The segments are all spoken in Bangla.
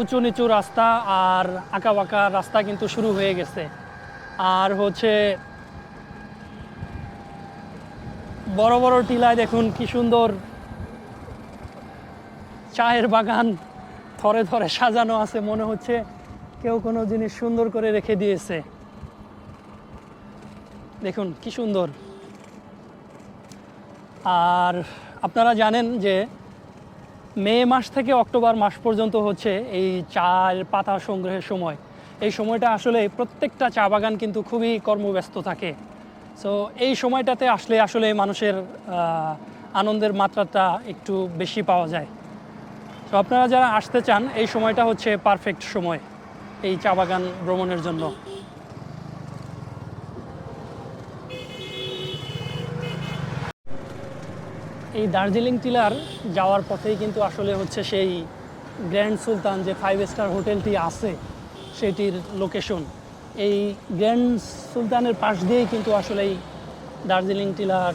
উঁচু নিচু রাস্তা আর আঁকা বাঁকা রাস্তা কিন্তু শুরু হয়ে গেছে। আর হচ্ছে বড় বড় টিলায় দেখুন কি সুন্দর চায়ের বাগান থরে থরে সাজানো আছে, মনে হচ্ছে কেউ কোনো জিনিস সুন্দর করে রেখে দিয়েছে। দেখুন কি সুন্দর। আর আপনারা জানেন যে মে মাস থেকে অক্টোবর মাস পর্যন্ত হচ্ছে এই চায়ের পাতা সংগ্রহের সময়। এই সময়টা আসলে প্রত্যেকটা চা বাগান কিন্তু খুবই কর্মব্যস্ত থাকে। সো এই সময়টাতে আসলে আসলে মানুষের আনন্দের মাত্রাটা একটু বেশি পাওয়া যায়। তো আপনারা যারা আসতে চান, এই সময়টা হচ্ছে পারফেক্ট সময় এই চা বাগান ভ্রমণের জন্য। এই দার্জিলিং টিলার যাওয়ার পথেই কিন্তু আসলে হচ্ছে সেই গ্র্যান্ড সুলতান যে ফাইভ স্টার হোটেলটি আছে, সেটির লোকেশন এই গ্র্যান্ড সুলতানের পাশ দিয়েই কিন্তু আসলে এই দার্জিলিং টিলার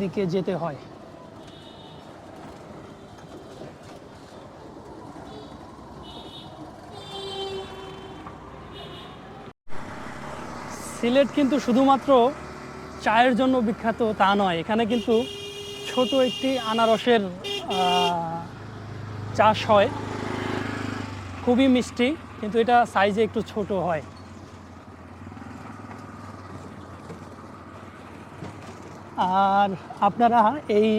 দিকে যেতে হয়। সিলেট কিন্তু শুধুমাত্র চায়ের জন্য বিখ্যাত তা নয়, এখানে কিন্তু ছোট একটি আনারসের চাষ হয়, খুবই মিষ্টি, কিন্তু এটা সাইজে একটু ছোট হয়। আর আপনারা এই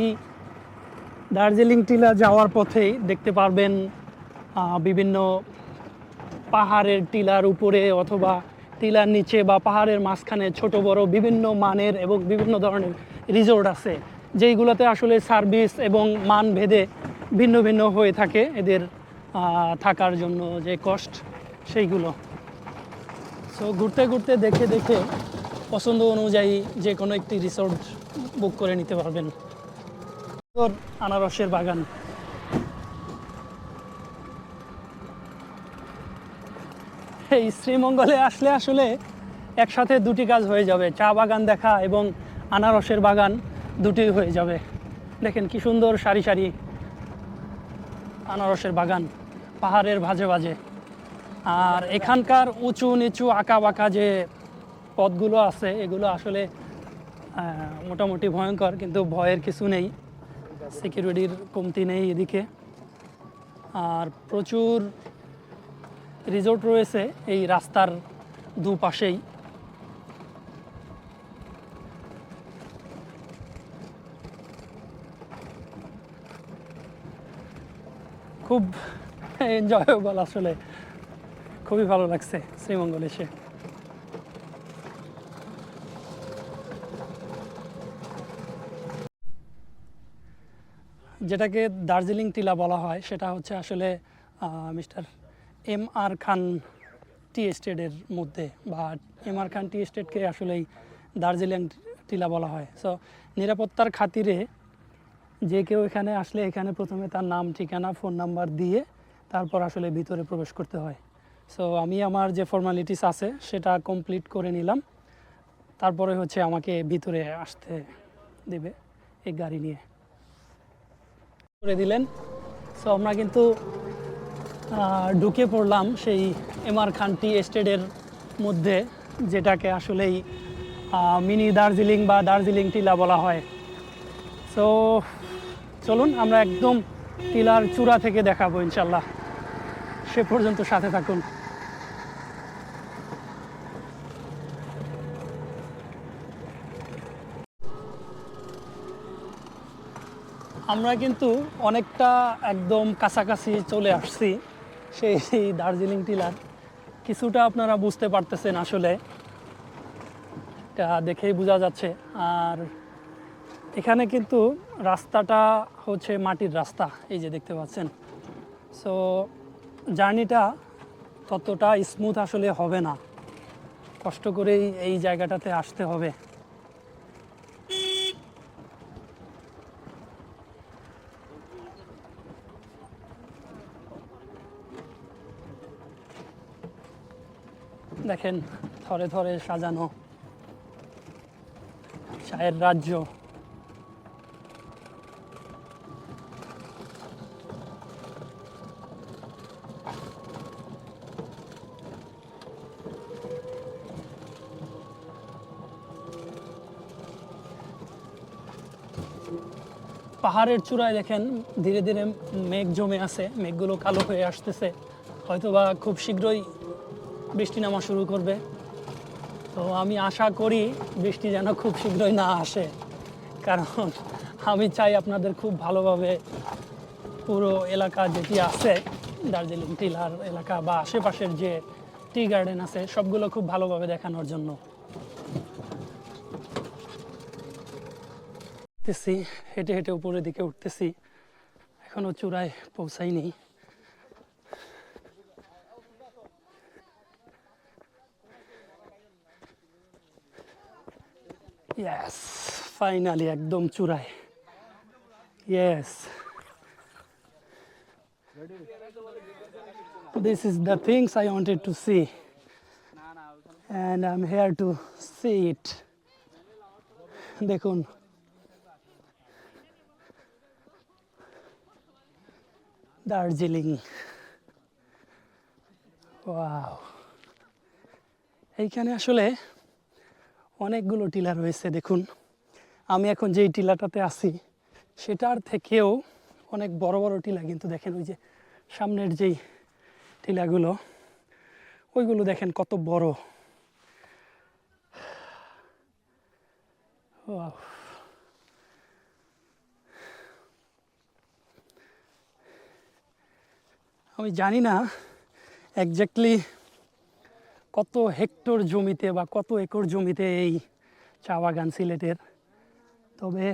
দার্জিলিং টিলা যাওয়ার পথেই দেখতে পারবেন বিভিন্ন পাহাড়ের টিলার উপরে অথবা টিলার নিচে বা পাহাড়ের মাঝখানে ছোট বড় বিভিন্ন মানের এবং বিভিন্ন ধরনের রিসোর্ট আছে। যেইগুলোতে আসলে সার্ভিস এবং মান ভেদে ভিন্ন ভিন্ন হয়ে থাকে এদের থাকার জন্য যে কষ্ট, সেইগুলো। সো ঘুরতে ঘুরতে দেখে দেখে পছন্দ অনুযায়ী যে কোনো একটি রিসোর্ট বুক করে নিতে পারবেন। আনারসের বাগান। এই শ্রীমঙ্গলে আসলে আসলে একসাথে দুটি কাজ হয়ে যাবে, চা বাগান দেখা এবং আনারসের বাগান। দুটি হয়ে যাবে। দেখেন কি সুন্দর সারি সারি আনারসের বাগান, পাহাড়ের ভাজে ভাজে। আর এখানকার উঁচু নিচু আঁকা বাঁকা যে পথগুলো আছে, এগুলো আসলে মোটামুটি ভয়ঙ্কর, কিন্তু ভয়ের কিছু নেই। সিকিউরিটির কমতি নেই এদিকে। আর প্রচুর রিসোর্ট রয়েছে এই রাস্তার দুপাশেই। খুব এনজয়েবল আসলে। খুবই ভালো লাগছে শ্রীমঙ্গল এসে। যেটাকে দার্জিলিং টিলা বলা হয়, সেটা হচ্ছে আসলে মিস্টার এম আর খান টি এস্টেটের মধ্যে বা এম আর খান টি এস্টেটকে আসলেই দার্জিলিং টিলা বলা হয়। সো নিরাপত্তার খাতিরে যে কেউ এখানে আসলে এখানে প্রথমে তার নাম, ঠিকানা, ফোন নাম্বার দিয়ে তারপর আসলে ভিতরে প্রবেশ করতে হয়। সো আমি আমার যে ফর্মালিটিস আছে সেটা কমপ্লিট করে নিলাম। তারপরে হচ্ছে আমাকে ভিতরে আসতে দেবে এই গাড়ি নিয়ে। করে দিলেন। সো আমরা কিন্তু ঢুকে পড়লাম সেই এমআর খান টি এস্টেটের মধ্যে, যেটাকে আসলেই মিনি দার্জিলিং বা দার্জিলিং টিলা বলা হয়। সো চলুন, আমরা একদম টিলার চূড়া থেকে দেখাবো ইনশাল্লাহ। সে পর্যন্ত সাথে থাকুন। আমরা কিন্তু অনেকটা একদম কাছাকাছি চলে আসছি সেই দার্জিলিং টিলার। কিছুটা আপনারা বুঝতে পারতেছেন আসলে। এটা দেখেই বোঝা যাচ্ছে। আর এখানে কিন্তু রাস্তাটা হচ্ছে মাটির রাস্তা, এই যে দেখতে পাচ্ছেন। সো জার্নিটা ততটা স্মুথ আসলে হবে না। কষ্ট করেই এই জায়গাটাতে আসতে হবে। দেখেন, থরে থরে সাজানো। চায়ের রাজ্য। পাহাড়ের চূড়ায় দেখেন ধীরে ধীরে মেঘ জমে আছে, মেঘগুলো কালো হয়ে আসতেছে। হয়তোবা খুব শীঘ্রই বৃষ্টি নামা শুরু করবে। তো আমি আশা করি বৃষ্টি যেন খুব শীঘ্রই না আসে। কারণ আমি চাই আপনাদের খুব ভালোভাবে পুরো এলাকা যেটি আছে, দার্জিলিং টিলার এলাকা বা আশেপাশের যে টি গার্ডেন আছে, সবগুলো খুব ভালোভাবে দেখানোর জন্য। উঠতেছি হেঁটে হেঁটে উপরের দিকে উঠতেছি এখনো চূড়ায় পৌঁছাইনি ইয়াস ফাইনালি একদম চূড়ায় yes this is the things I wanted to see and I'm here to see it দেখুন দার্জিলিং। ওয়াও। এইখানে আসলে অনেকগুলো টিলা রয়েছে, দেখুন। আমি এখন যেই টিলাটাতে আছি, সেটার থেকেও অনেক বড় বড় টিলা, কিন্তু দেখেন ওই যে সামনের যেই টিলাগুলো, ওইগুলো দেখেন কত বড়। Wow. আমি জানি না একজাক্টলি কত হেক্টর জমিতে বা কত একর জমিতে এই চা বাগান সিলেটের। তবে